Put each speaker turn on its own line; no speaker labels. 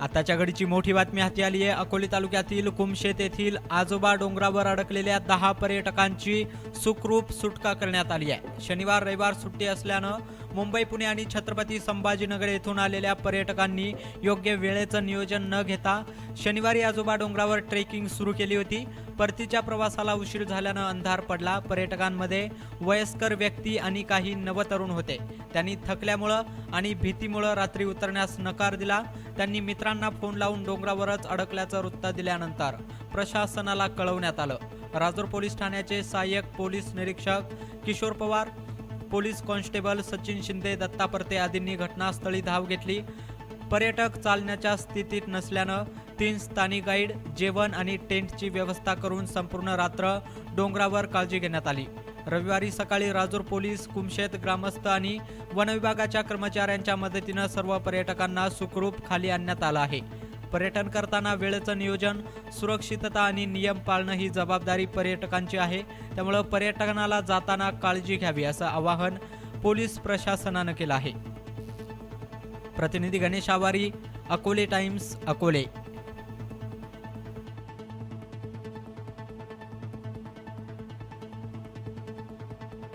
आताच्या घडीची मोठी बातमी हाती आली आहे. अकोले तालुक्यातील कुमशेत येथील आजोबा डोंगरावर अडकलेल्या दहा पर्यटकांची सुखरूप सुटका करण्यात आली आहे. शनिवार रविवार सुट्टी असल्यानं मुंबई पुणे आणि छत्रपती संभाजीनगर येथून आलेल्या पर्यटकांनी योग्य वेळेचं नियोजन न घेता शनिवारी आजोबा डोंगरावर ट्रेकिंग सुरू केली होती. परतीच्या प्रवासाला उशीर झाल्यानं अंधार पडला. पर्यटकांमध्ये वयस्कर व्यक्ती आणि काही नवतरुण होते. त्यांनी थकल्यामुळं आणि भीतीमुळं रात्री उतरण्यास नकार दिला. त्यांनी मित्रांना फोन लावून डोंगरावरच अडकल्याचं वृत्त दिल्यानंतर प्रशासनाला कळवण्यात आलं. राजूर पोलीस ठाण्याचे सहाय्यक पोलीस निरीक्षक किशोर पवार पोलीस कॉन्स्टेबल सचिन शिंदे दत्ता परते आदींनी घटनास्थळी धाव घेतली. पर्यटक चालण्याच्या स्थितीत नसल्यानं तीन स्थानिक गाईड जेवण आणि टेंटची व्यवस्था करून संपूर्ण रात्र डोंगरावर काळजी घेण्यात आली. रविवारी सकाळी राजूर पोलीस कुमशेत ग्रामस्थ आणि वनविभागाच्या कर्मचाऱ्यांच्या मदतीनं सर्व पर्यटकांना सुखरूप खाली आणण्यात आलं आहे. पर्यटन करताना वेळेचं नियोजन सुरक्षितता आणि नियम पाळणं ही जबाबदारी पर्यटकांची आहे. त्यामुळं पर्यटनाला जाताना काळजी घ्यावी असं आवाहन पोलीस प्रशासनानं केलं आहे. प्रतिनिधी गणेश आवारी अकोले टाइम्स अकोले.